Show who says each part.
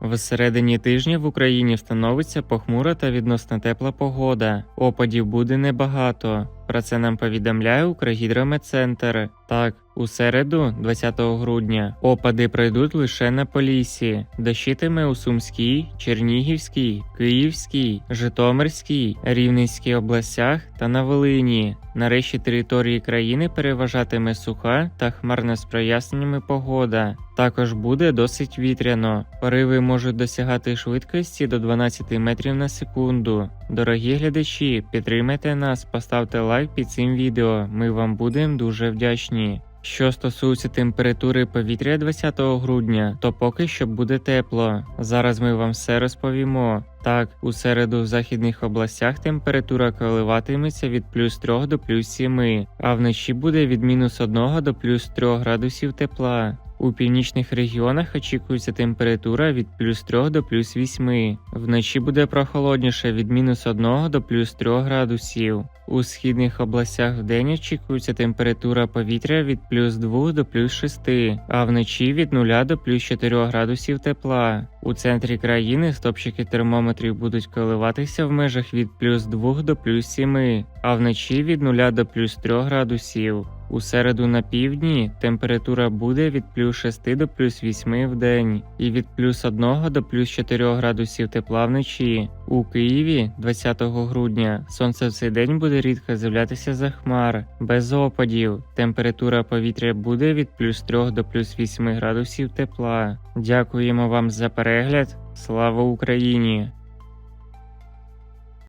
Speaker 1: В середині тижня в Україні встановиться похмура та відносно тепла погода. Опадів буде небагато. Про це нам повідомляє Укргідрометцентр. Так, у середу, 20 грудня, опади пройдуть лише на Поліссі. Дощитиме у Сумській, Чернігівській, Київській, Житомирській, Рівненській областях та на Волині. На решті території країни переважатиме суха та хмарна з проясненнями погода. Також буде досить вітряно. Пориви можуть досягати швидкості до 12 метрів на секунду. Дорогі глядачі, підтримайте нас, поставте лайк під цим відео. Ми вам будемо дуже вдячні. Що стосується температури повітря 20 грудня, то поки що буде тепло. Зараз ми вам все розповімо. Так, у середу в західних областях температура коливатиметься від плюс 3 до плюс 7, а вночі буде від мінус 1 до плюс 3 градусів тепла. У північних регіонах очікується температура від плюс 3 до плюс 8. Вночі буде прохолодніше від мінус 1 до плюс 3 градусів. У східних областях вдень очікується температура повітря від плюс 2 до плюс 6, а вночі від 0 до плюс 4 градусів тепла. У центрі країни стопчики термометрів будуть коливатися в межах від плюс 2 до плюс 7, а вночі від 0 до плюс 3 градусів. У середу на півдні температура буде від плюс 6 до плюс 8 в день і від плюс 1 до плюс 4 градусів тепла вночі. У Києві 20 грудня сонце в цей день буде рідко з'являтися за хмар, без опадів. Температура повітря буде від плюс 3 до плюс 8 градусів тепла. Дякуємо вам за перегляд. Слава Україні!